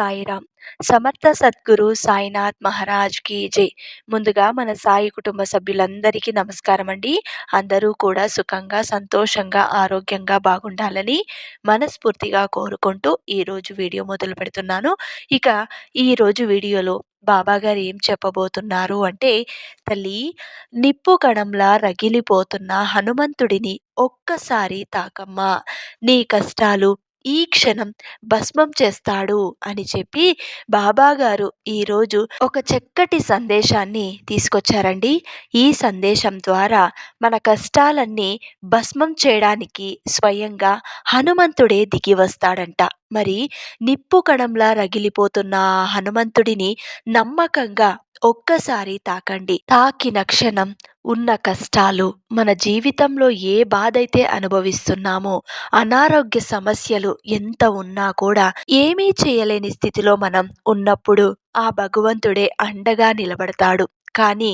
సాయిరామ్. సమర్థ సద్గురు సాయినాథ్ మహారాజ్ కీ జై. ముందుగా మన సాయి కుటుంబ సభ్యులందరికీ నమస్కారం అండి. అందరూ కూడా సుఖంగా సంతోషంగా ఆరోగ్యంగా బాగుండాలని మనస్ఫూర్తిగా కోరుకుంటూ ఈరోజు వీడియో మొదలు పెడుతున్నాను. ఇక ఈరోజు వీడియోలో బాబా గారు ఏం చెప్పబోతున్నారు అంటే తల్లి నిప్పు కణంలా రగిలిపోతున్న హనుమంతుడిని ఒక్కసారి తాకమ్మా. నీ కష్టాలు ఈ క్షణం భస్మం చేస్తాడు అని చెప్పి బాబాగారు ఈరోజు ఒక చక్కటి సందేశాన్ని తీసుకొచ్చారండి. ఈ సందేశం ద్వారా మన కష్టాలన్నీ భస్మం చేయడానికి స్వయంగా హనుమంతుడే దిగి వస్తాడంట. మరి నిప్పు కణంలా రగిలిపోతున్న హనుమంతుడిని నమ్మకంగా ఒక్కసారి తాకండి. తాకిన క్షణం ఉన్న కష్టాలు మన జీవితంలో ఏ బాధ అయితే అనుభవిస్తున్నామో అనారోగ్య సమస్యలు ఎంత ఉన్నా కూడా ఏమీ చేయలేని స్థితిలో మనం ఉన్నప్పుడు ఆ భగవంతుడే అండగా నిలబడతాడు. కానీ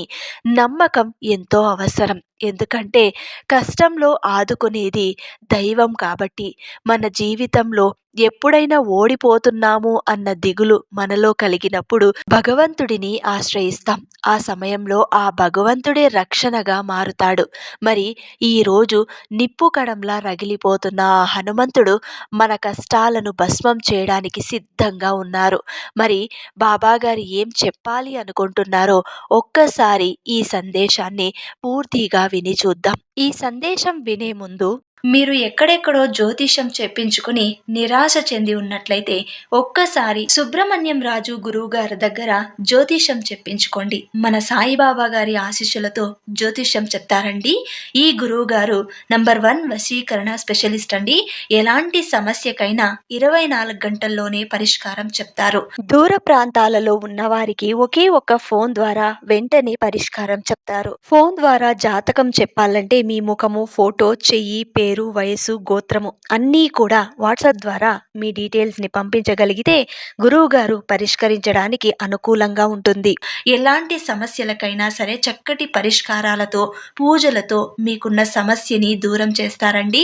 నమ్మకం ఎంతో అవసరం. ఎందుకంటే కష్టంలో ఆదుకునేది దైవం కాబట్టి మన జీవితంలో ఎప్పుడైనా ఓడిపోతున్నాము అన్న దిగులు మనలో కలిగినప్పుడు భగవంతుడిని ఆశ్రయిస్తాం. ఆ సమయంలో ఆ భగవంతుడే రక్షణగా మారుతాడు. మరి ఈరోజు నిప్పు కడంలా రగిలిపోతున్న ఆ హనుమంతుడు మన కష్టాలను భస్మం చేయడానికి సిద్ధంగా ఉన్నారు. మరి బాబాగారు ఏం చెప్పాలి అనుకుంటున్నారో ఒక్కసారి ఈ సందేశాన్ని పూర్తిగా విని చూద్దాం. ఈ సందేశం వినే ముందు మీరు ఎక్కడెక్కడో జ్యోతిషం చెప్పించుకుని నిరాశ చెంది ఉన్నట్లయితే ఒక్కసారి సుబ్రహ్మణ్యం రాజు గురువు గారి దగ్గర జ్యోతిషం చెప్పించుకోండి. మన సాయిబాబా గారి ఆశీస్సులతో జ్యోతిషం చెప్తారండి. ఈ గురువు గారు నంబర్ వన్ వశీకరణ స్పెషలిస్ట్ అండి. ఎలాంటి సమస్యకైనా ఇరవై నాలుగు గంటల్లోనే పరిష్కారం చెప్తారు. దూర ప్రాంతాలలో ఉన్న వారికి ఒకే ఒక ఫోన్ ద్వారా వెంటనే పరిష్కారం చెప్తారు. ఫోన్ ద్వారా జాతకం చెప్పాలంటే మీ ముఖము ఫోటో చెయ్యి పేరు పేరు వయసు గోత్రము అన్నీ కూడా వాట్సాప్ ద్వారా మీ డీటెయిల్స్ని పంపించగలిగితే గురువు గారు పరిష్కరించడానికి అనుకూలంగా ఉంటుంది. ఎలాంటి సమస్యలకైనా సరే చక్కటి పరిష్కారాలతో పూజలతో మీకున్న సమస్యని దూరం చేస్తారండి.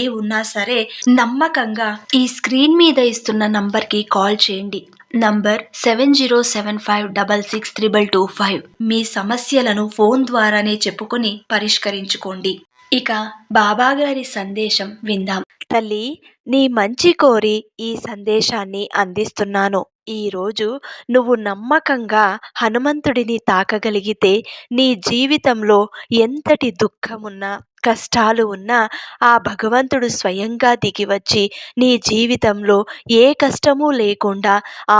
ఏ ఉన్నా సరే నమ్మకంగా ఈ స్క్రీన్ మీద ఇస్తున్న నంబర్కి కాల్ చేయండి. Number seven zero seven five double six triple two five. మీ సమస్యలను ఫోన్ ద్వారానే చెప్పుకొని పరిష్కరించుకోండి. ఇక బాబాగారి సందేశం విందాం. తల్లి నీ మంచి కోరి ఈ సందేశాన్ని అందిస్తున్నాను. ఈరోజు నువ్వు నమ్మకంగా హనుమంతుడిని తాకగలిగితే నీ జీవితంలో ఎంతటి దుఃఖమున్నా కష్టాలు ఉన్నా ఆ భగవంతుడు స్వయంగా దిగి వచ్చి నీ జీవితంలో ఏ కష్టము లేకుండా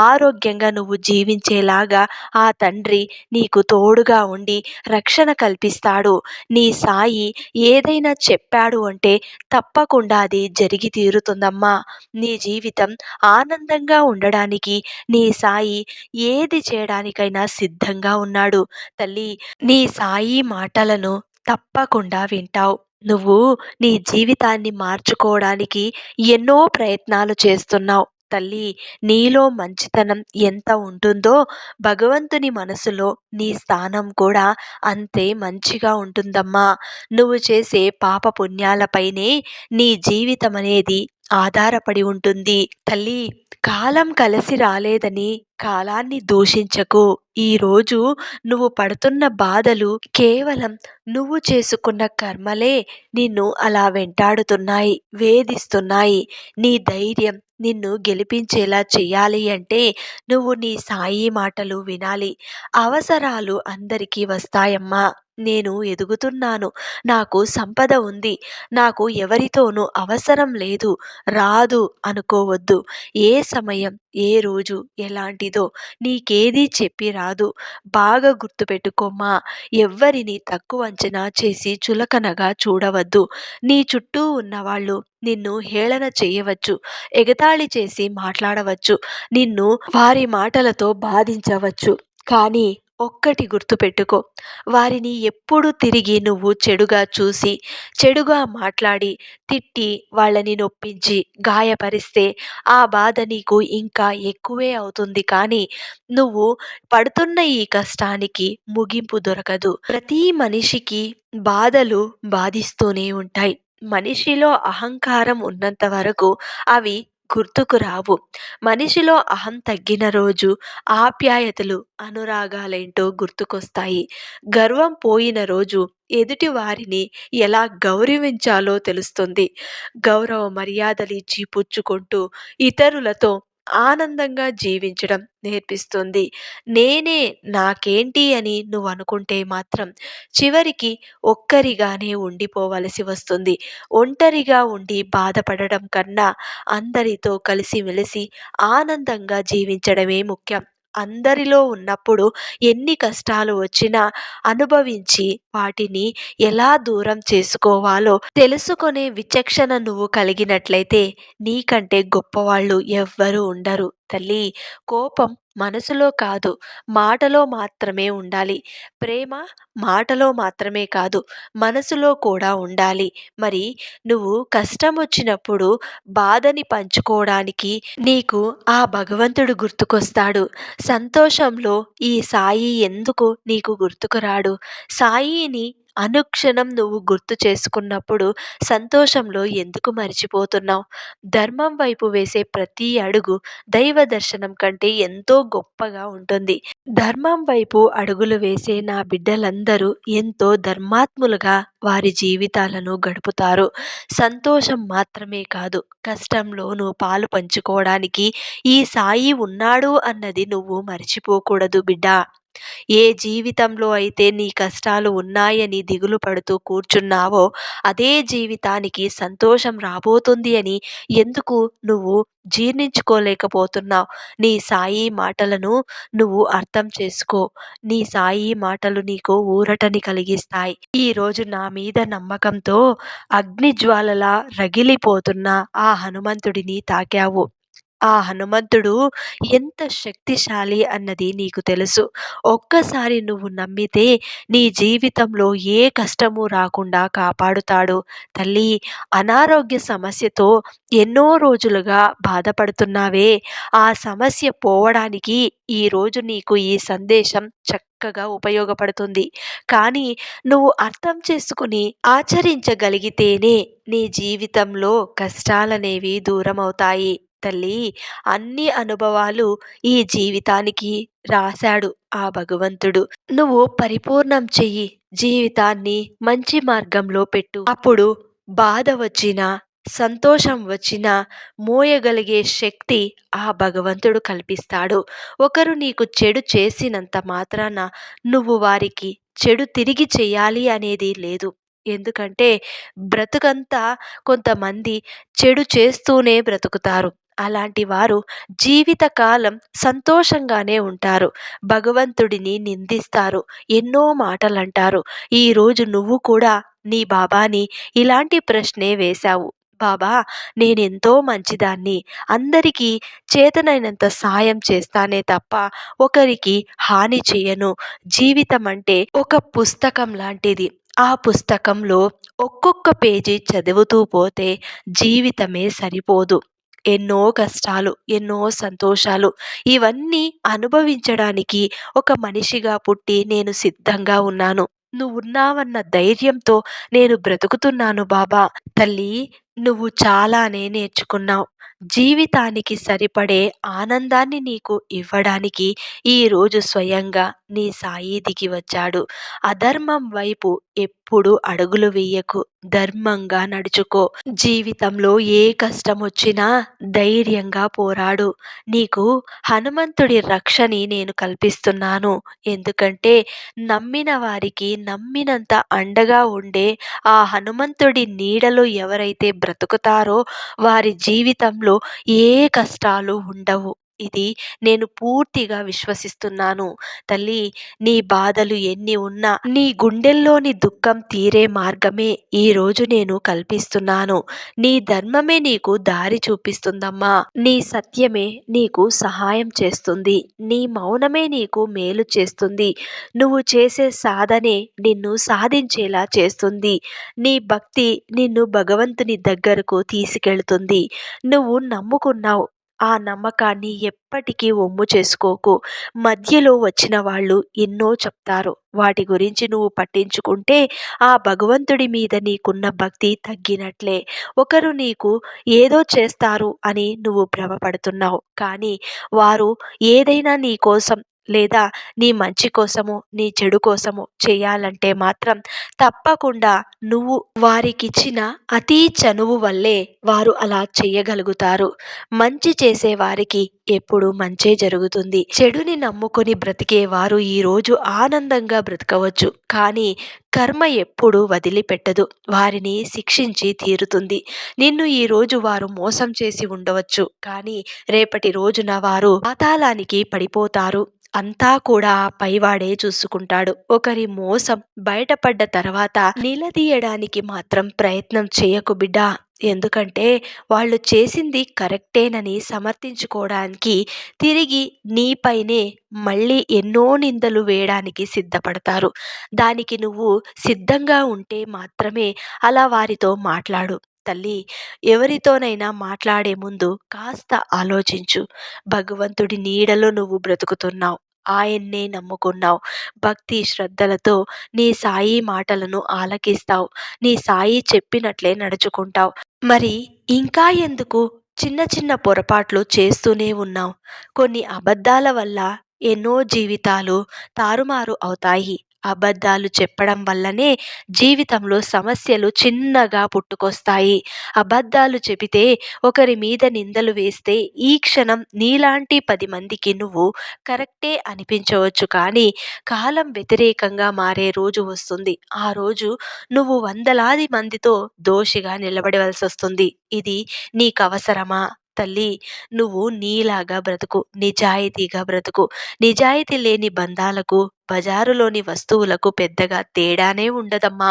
ఆరోగ్యంగా నువ్వు జీవించేలాగా ఆ తండ్రి నీకు తోడుగా ఉండి రక్షణ కల్పిస్తాడు. నీ సాయి ఏదైనా చెప్పాడు అంటే తప్పకుండా అది జరిగి తీరుతుందమ్మా. నీ జీవితం ఆనందంగా ఉండడానికి నీ సాయి ఏది చేయడానికైనా సిద్ధంగా ఉన్నాడు. తల్లి నీ సాయి మాటలను తప్పకుండా వింటావు. నువ్వు నీ జీవితాన్ని మార్చుకోవడానికి ఎన్నో ప్రయత్నాలు చేస్తున్నావు. తల్లి నీలో మంచితనం ఎంత ఉంటుందో భగవంతుని మనసులో నీ స్థానం కూడా అంతే మంచిగా ఉంటుందమ్మా. నువ్వు చేసే పాప పుణ్యాలపైనే నీ జీవితం అనేది ఆధారపడి ఉంటుంది. తల్లి కాలం కలిసి రాలేదని కాలాన్ని దూషించకు. ఈరోజు నువ్వు పడుతున్న బాధలు కేవలం నువ్వు చేసుకున్న కర్మలే నిన్ను అలా వెంటాడుతున్నాయి వేధిస్తున్నాయి. నీ ధైర్యం నిన్ను గెలిపించేలా చేయాలి అంటే నువ్వు నీ సాయి మాటలు వినాలి. అవసరాలు అందరికీ వస్తాయమ్మా. నేను ఎదుగుతున్నాను. నాకు సంపద ఉంది. నాకు ఎవరితోనూ అవసరం లేదు. రాదు అనుకోవద్దు. ఏ సమయం ఏ రోజు ఎలాంటి ఎలాంటిదో నీకేదీ చెప్పి రాదు. బాగా గుర్తుపెట్టుకోమ్మా! ఎవ్వరిని తక్కువ అంచనా చేసి చులకనగా చూడవద్దు. నీ చుట్టూ ఉన్నవాళ్ళు నిన్ను హేళన చేయవచ్చు. ఎగతాళి చేసి మాట్లాడవచ్చు. నిన్ను వారి మాటలతో బాధించవచ్చు. కానీ ఒక్కటి గుర్తుపెట్టుకో. వారిని ఎప్పుడు తిరిగి నువ్వు చెడుగా చూసి, చెడుగా మాట్లాడి, తిట్టి, వాళ్ళని నొప్పించి, గాయపరిస్తే ఆ బాధ నీకు ఇంకా ఎక్కువే అవుతుంది కానీ నువ్వు పడుతున్న ఈ కష్టానికి ముగింపు దొరకదు. ప్రతి మనిషికి బాధలు బాధిస్తూనే ఉంటాయి. మనిషిలో అహంకారం ఉన్నంత వరకు అవి గుర్తుకు రావు. మనిషిలో అహం తగ్గిన రోజు ఆప్యాయతలు, అనురాగాలేంటో గుర్తుకొస్తాయి. గర్వం పోయిన రోజు ఎదుటి వారిని ఎలా గౌరవించాలో తెలుస్తుంది. గౌరవ మర్యాదలు ఇచ్చి పుచ్చుకుంటూ ఇతరులతో ఆనందంగా జీవించడం నేర్పిస్తుంది. నేనే నాకేంటి అని నువ్వు అనుకుంటే మాత్రం చివరికి ఒక్కరిగానే ఉండిపోవలసి వస్తుంది. ఒంటరిగా ఉండి బాధపడడం కన్నా అందరితో కలిసిమెలిసి ఆనందంగా జీవించడమే ముఖ్యం. అందరిలో ఉన్నప్పుడు ఎన్ని కష్టాలు వచ్చినా అనుభవించి వాటిని ఎలా దూరం చేసుకోవాలో తెలుసుకునే విచక్షణ నువ్వు కలిగినట్లయితే నీకంటే గొప్పవాళ్ళు ఎవ్వరూ ఉండరు. తల్లి కోపం మనసులో కాదు మాటలో మాత్రమే ఉండాలి. ప్రేమ మాటలో మాత్రమే కాదు మనసులో కూడా ఉండాలి. మరి నువ్వు కష్టం వచ్చినప్పుడు బాధని పంచుకోవడానికి నీకు ఆ భగవంతుడు గుర్తుకొస్తాడు. సంతోషంలో ఈ సాయి ఎందుకు నీకు గుర్తుకు రాడు? సాయిని అనుక్షణం నువ్వు గుర్తు చేసుకున్నప్పుడు సంతోషంలో ఎందుకు మరిచిపోతున్నావు? ధర్మం వైపు వేసే ప్రతి అడుగు దైవ దర్శనం కంటే ఎంతో గొప్పగా ఉంటుంది. ధర్మం వైపు అడుగులు వేసే నా బిడ్డలందరూ ఎంతో ధర్మాత్ములుగా వారి జీవితాలను గడుపుతారు. సంతోషం మాత్రమే కాదు కష్టంలోనూ పాలు పంచుకోవడానికి ఈ సాయి ఉన్నాడు అన్నది నువ్వు మరిచిపోకూడదు బిడ్డా! ఏ జీవితంలో అయితే నీ కష్టాలు ఉన్నాయని దిగులు పడుతూ కూర్చున్నావో అదే జీవితానికి సంతోషం రాబోతుంది అని ఎందుకు నువ్వు జీర్ణించుకోలేకపోతున్నావు? నీ సాయి మాటలను నువ్వు అర్థం చేసుకో. నీ సాయి మాటలు నీకు ఊరటని కలిగిస్తాయి. ఈరోజు నా మీద నమ్మకంతో అగ్నిజ్వాలలా రగిలిపోతున్న ఆ హనుమంతుడిని తాకావు. ఆ హనుమంతుడు ఎంత శక్తిశాలి అన్నది నీకు తెలుసు. ఒక్కసారి నువ్వు నమ్మితే నీ జీవితంలో ఏ కష్టము రాకుండా కాపాడుతాడు. తల్లి అనారోగ్య సమస్యతో ఎన్నో రోజులుగా బాధపడుతున్నావే ఆ సమస్య పోవడానికి ఈరోజు నీకు ఈ సందేశం చక్కగా ఉపయోగపడుతుంది. కానీ నువ్వు అర్థం చేసుకుని ఆచరించగలిగితేనే నీ జీవితంలో కష్టాలనేవి దూరమవుతాయి. తల్లి అన్ని అనుభవాలు ఈ జీవితానికి రాశాడు ఆ భగవంతుడు. నువ్వు పరిపూర్ణం చెయ్యి. జీవితాన్ని మంచి మార్గంలో పెట్టు. అప్పుడు బాధ వచ్చినా, సంతోషం వచ్చినా మోయగలిగే శక్తి ఆ భగవంతుడు కల్పిస్తాడు. ఒకరు నీకు చెడు చేసినంత మాత్రాన నువ్వు వారికి చెడు తిరిగి చెయ్యాలి అనేది లేదు. ఎందుకంటే బ్రతుకంతా కొంతమంది చెడు చేస్తూనే బ్రతుకుతారు. అలాంటి వారు జీవితకాలం సంతోషంగానే ఉంటారు. భగవంతుడిని నిందిస్తారు. ఎన్నో మాటలంటారు. ఈరోజు నువ్వు కూడా నీ బాబాని ఇలాంటి ప్రశ్నే వేశావు. బాబా నేనెంతో మంచిదాన్ని. అందరికీ చేతనైనంత సాయం చేస్తానే తప్ప ఒకరికి హాని చేయను జీవితం అంటే ఒక పుస్తకం లాంటిది. ఆ పుస్తకంలో ఒక్కొక్క పేజీ చదువుతూ పోతే జీవితమే సరిపోదు. ఎన్నో కష్టాలు, ఎన్నో సంతోషాలు ఇవన్నీ అనుభవించడానికి ఒక మనిషిగా పుట్టి నేను సిద్ధంగా ఉన్నాను. నువ్వున్నావన్న ధైర్యంతో నేను బ్రతుకుతున్నాను బాబా! తల్లి నువ్వు చాలానే నేర్చుకున్నావు. జీవితానికి సరిపడే ఆనందాన్ని నీకు ఇవ్వడానికి ఈరోజు స్వయంగా నీ సాయి దిగి వచ్చాడు. అధర్మం వైపు ఎప్పుడు అడుగులు వేయకు ధర్మంగా నడుచుకో. జీవితంలో ఏ కష్టమొచ్చినా ధైర్యంగా పోరాడు. నీకు హనుమంతుడి రక్షని నేను కల్పిస్తున్నాను. ఎందుకంటే నమ్మిన వారికి నమ్మినంత అండగా ఉండే ఆ హనుమంతుడి నీడలో ఎవరైతే బ్రతుకుతారో వారి జీవితం జీవితంలో ఏ కష్టాలు ఉండవు. ఇది నేను పూర్తిగా విశ్వసిస్తున్నాను. తల్లి నీ బాధలు ఎన్ని ఉన్నా నీ గుండెల్లోని దుఃఖం తీరే మార్గమే ఈరోజు నేను కల్పిస్తున్నాను. నీ ధర్మమే నీకు దారి చూపిస్తుందమ్మా. నీ సత్యమే నీకు సహాయం చేస్తుంది. నీ మౌనమే నీకు మేలు చేస్తుంది. నువ్వు చేసే సాధనే నిన్ను సాధించేలా చేస్తుంది. నీ భక్తి నిన్ను భగవంతుని దగ్గరకు తీసుకెళ్తుంది. నువ్వు నమ్ముకున్నావు ఆ నమ్మకాన్ని ఎప్పటికీ ఒమ్ము చేసుకోకు. మధ్యలో వచ్చిన వాళ్ళు ఎన్నో చెప్తారు. వాటి గురించి నువ్వు పట్టించుకుంటే ఆ భగవంతుడి మీద నీకున్న భక్తి తగ్గినట్లే. ఒకరు నీకు ఏదో చేస్తారు అని నువ్వు భ్రమపడుతున్నావు. కానీ వారు ఏదైనా నీ కోసం లేదా నీ మంచి కోసము నీ చెడు కోసము చేయాలంటే మాత్రం తప్పకుండా నువ్వు వారికిచ్చిన అతి చనువు వల్లే వారు అలా చేయగలుగుతారు. మంచి చేసే వారికి ఎప్పుడు మంచే జరుగుతుంది. చెడుని నమ్ముకొని బ్రతికే వారు ఈరోజు ఆనందంగా బ్రతకవచ్చు. కానీ కర్మ ఎప్పుడు వదిలిపెట్టదు. వారిని శిక్షించి తీరుతుంది. నిన్ను ఈ రోజు వారు మోసం చేసి ఉండవచ్చు. కానీ రేపటి రోజున వారు పాతాళానికి పడిపోతారు. అంతా కూడా పైవాడే చూసుకుంటాడు. ఒకరి మోసం బయటపడ్డ తర్వాత నిలదీయడానికి మాత్రం ప్రయత్నం చేయకు బిడ్డా. ఎందుకంటే వాళ్ళు చేసింది కరెక్టేనని సమర్థించుకోవడానికి తిరిగి నీపైనే మళ్ళీ ఎన్నో నిందలు వేయడానికి సిద్ధపడతారు. దానికి నువ్వు సిద్ధంగా ఉంటే మాత్రమే అలా వారితో మాట్లాడు. తల్లి ఎవరితోనైనా మాట్లాడే ముందు కాస్త ఆలోచించు. భగవంతుడి నీడలో నువ్వు బ్రతుకుతున్నావు. ఆయన్నే నమ్ముకున్నావు. భక్తి శ్రద్ధలతో నీ సాయి మాటలను ఆలకిస్తావు. నీ సాయి చెప్పినట్లే నడుచుకుంటావు. మరి ఇంకా ఎందుకు చిన్న చిన్న పొరపాట్లు చేస్తూనే ఉన్నావు? కొన్ని అబద్ధాల వల్ల ఎన్నో జీవితాలు తారుమారు అవుతాయి. అబద్ధాలు చెప్పడం వల్లనే జీవితంలో సమస్యలు చిన్నగా పుట్టుకొస్తాయి. అబద్ధాలు చెబితే ఒకరి మీద నిందలు వేస్తే ఈ క్షణం నీలాంటి పది మందికి నువ్వు కరెక్టే అనిపించవచ్చు. కానీ కాలం వ్యతిరేకంగా మారే రోజు వస్తుంది. ఆ రోజు నువ్వు వందలాది మందితో దోషిగా నిలబడవలసి వస్తుంది ఇది నీకు అవసరమా తల్లి నువ్వు నీలాగా బ్రతుకు నిజాయితీగా బ్రతుకు. నిజాయితీ లేని బంధాలకు బజారులోని వస్తువులకు పెద్దగా తేడానే ఉండదమ్మా.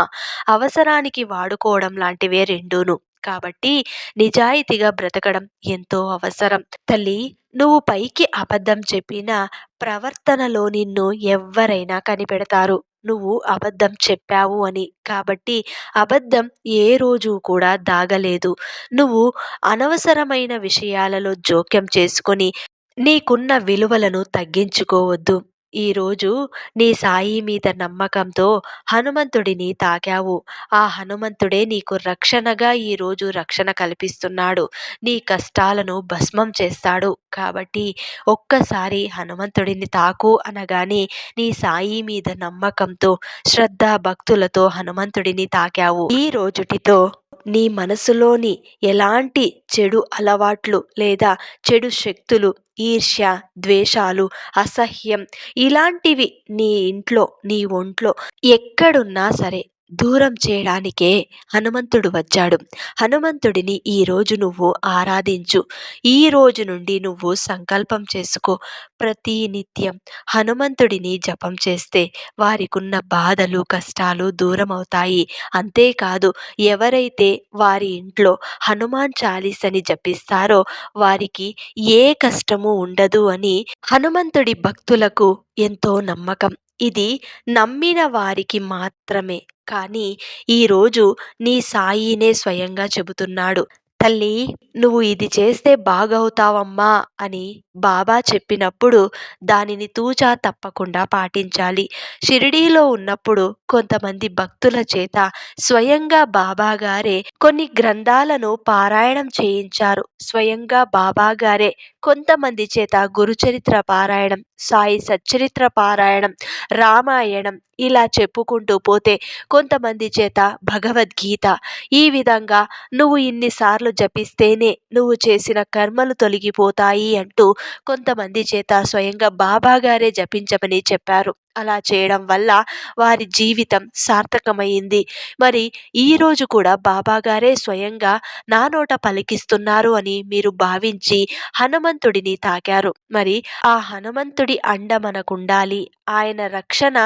అవసరానికి వాడుకోవడం లాంటివే రెండూను. కాబట్టి నిజాయితీగా బ్రతకడం ఎంతో అవసరం. తల్లి నువ్వు పైకి అబద్ధం చెప్పినా ప్రవర్తనలో నిన్ను ఎవ్వరైనా కనిపెడతారు. నువ్వు అబద్ధం చెప్పావు అని. కాబట్టి అబద్ధం ఏ రోజు కూడా దాగలేదు. నువ్వు అనవసరమైన విషయాలలో జోక్యం చేసుకొని నీకున్న విలువలను తగ్గించుకోవద్దు. ఈరోజు నీ సాయి మీద నమ్మకంతో హనుమంతుడిని తాకావు. ఆ హనుమంతుడే నీకు రక్షణగా ఈరోజు రక్షణ కల్పిస్తున్నాడు. నీ కష్టాలను భస్మం చేస్తాడు. కాబట్టి ఒక్కసారి హనుమంతుడిని తాకు అనగానే నీ సాయి మీద నమ్మకంతో శ్రద్ధ భక్తులతో హనుమంతుడిని తాకావు. ఈ రోజుటితో నీ మనసులోని ఎలాంటి చెడు అలవాట్లు లేదా చెడు శక్తులు ఈర్ష్య ద్వేషాలు అసహ్యం ఇలాంటివి నీ ఇంట్లో నీ ఒంట్లో ఎక్కడున్నా సరే దూరం చేయడానికే హనుమంతుడు వచ్చాడు. హనుమంతుడిని ఈరోజు నువ్వు ఆరాధించు. ఈ రోజు నుండి నువ్వు సంకల్పం చేసుకో. ప్రతి నిత్యం హనుమంతుడిని జపం చేస్తే వారికున్న బాధలు కష్టాలు దూరం అవుతాయి అంతేకాదు ఎవరైతే వారి ఇంట్లో హనుమాన్ చాలీసని జపిస్తారో వారికి ఏ కష్టము ఉండదు అని హనుమంతుడి భక్తులకు ఎంతో నమ్మకం. ఇది నమ్మిన వారికి మాత్రమే. కానీ ఈరోజు నీ సాయినే స్వయంగా చెబుతున్నాడు. తల్లి నువ్వు ఇది చేస్తే బాగవుతావమ్మా అని బాబా చెప్పినప్పుడు దానిని తూచా తప్పకుండా పాటించాలి. షిరిడీలో ఉన్నప్పుడు కొంతమంది భక్తుల చేత స్వయంగా బాబాగారే కొన్ని గ్రంథాలను పారాయణం చేయించారు. స్వయంగా బాబాగారే కొంతమంది చేత గురుచరిత్ర పారాయణం సాయి సచ్చరిత్ర పారాయణం రామాయణం ఇలా చెప్పుకుంటూ పోతే కొంతమంది చేత భగవద్గీత ఈ విధంగా నువ్వు ఇన్నిసార్లు జపిస్తేనే నువ్వు చేసిన కర్మలు తొలగిపోతాయి అంటూ కొంతమంది చేత స్వయంగా బాబాగారే జపించమని చెప్పారు. అలా చేయడం వల్ల వారి జీవితం సార్థకమైంది. మరి ఈరోజు కూడా బాబాగారే స్వయంగా నా నోట పలికిస్తున్నారు అని మీరు భావించి హనుమంతుడిని తాకారు. మరి ఆ హనుమంతుడి అండ మనకు ఉండాలి ఆయన రక్షణ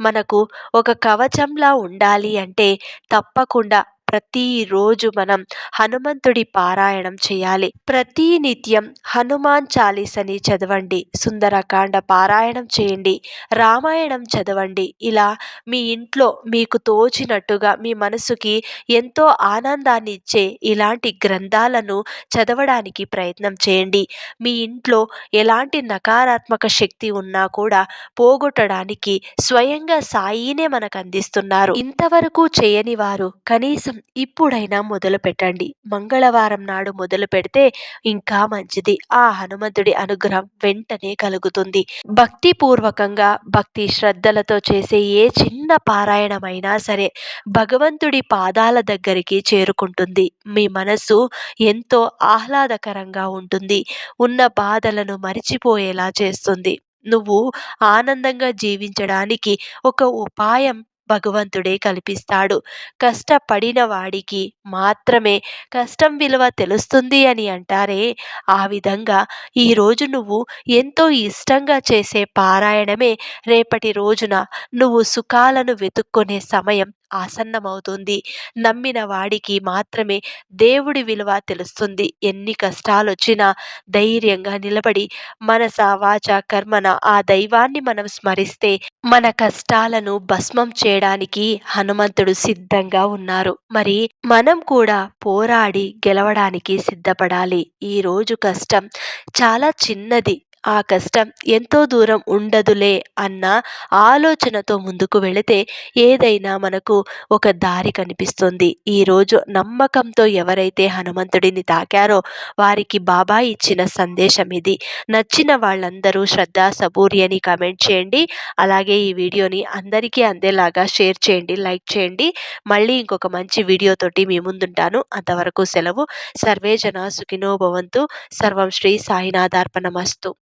మనకు ఒక కవచంలా ఉండాలి అంటే తప్పకుండా ప్రతిరోజు మనం హనుమంతుడి పారాయణం చేయాలి. ప్రతి నిత్యం హనుమాన్ చాలీసని చదవండి. సుందరకాండ పారాయణం చేయండి. రామాయణం చదవండి. ఇలా మీ ఇంట్లో మీకు తోచినట్టుగా మీ మనసుకి ఎంతో ఆనందాన్ని ఇచ్చే ఇలాంటి గ్రంథాలను చదవడానికి ప్రయత్నం చేయండి. మీ ఇంట్లో ఎలాంటి నకారాత్మక శక్తి ఉన్నా కూడా పోగొట్టడానికి స్వయంగా సాయినే మనకు అందిస్తున్నారు. ఇంతవరకు చేయని వారు కనీసం ఇప్పుడైనా మొదలు పెట్టండి. మంగళవారం నాడు మొదలు పెడితే ఇంకా మంచిది. ఆ హనుమంతుడి అనుగ్రహం వెంటనే కలుగుతుంది. భక్తి పూర్వకంగా భక్తి శ్రద్ధలతో చేసే ఏ చిన్న పారాయణమైనా సరే భగవంతుడి పాదాల దగ్గరికి చేరుకుంటుంది. మీ మనసు ఎంతో ఆహ్లాదకరంగా ఉంటుంది. ఉన్న బాధలను మరిచిపోయేలా చేస్తుంది. నువ్వు ఆనందంగా జీవించడానికి ఒక ఉపాయం భగవంతుడే కల్పిస్తాడు. కష్టపడిన వాడికి మాత్రమే కష్టం విలువ తెలుస్తుంది అని అంటారే. ఆ విధంగా ఈరోజు నువ్వు ఎంతో ఇష్టంగా చేసే పారాయణమే రేపటి రోజున నువ్వు సుఖాలను వెతుక్కునే సమయం ఆసన్నమవుతుంది. నమ్మిన వాడికి మాత్రమే దేవుడి విలువ తెలుస్తుంది. ఎన్ని కష్టాలు వచ్చినా ధైర్యంగా నిలబడి మనస వాచ కర్మన ఆ దైవాన్ని మనం స్మరిస్తే మన కష్టాలను భస్మం చేయడానికి హనుమంతుడు సిద్ధంగా ఉన్నారు. మరి మనం కూడా పోరాడి గెలవడానికి సిద్ధపడాలి. ఈ రోజు కష్టం చాలా చిన్నది. ఆ కష్టం ఎంతో దూరం ఉండదులే అన్న ఆలోచనతో ముందుకు వెళితే ఏదైనా మనకు ఒక దారి కనిపిస్తుంది. ఈరోజు నమ్మకంతో ఎవరైతే హనుమంతుడిని తాకారో వారికి బాబా ఇచ్చిన సందేశం ఇది. నచ్చిన వాళ్ళందరూ శ్రద్ధ సబూరి అని కామెంట్ చేయండి. అలాగే ఈ వీడియోని అందరికీ అందేలాగా షేర్ చేయండి లైక్ చేయండి. మళ్ళీ ఇంకొక మంచి వీడియోతోటి మీ ముందుంటాను. అంతవరకు సెలవు. సర్వే జన సుఖినో భవంతు. సర్వం శ్రీ సాయినాథార్పణమస్తు.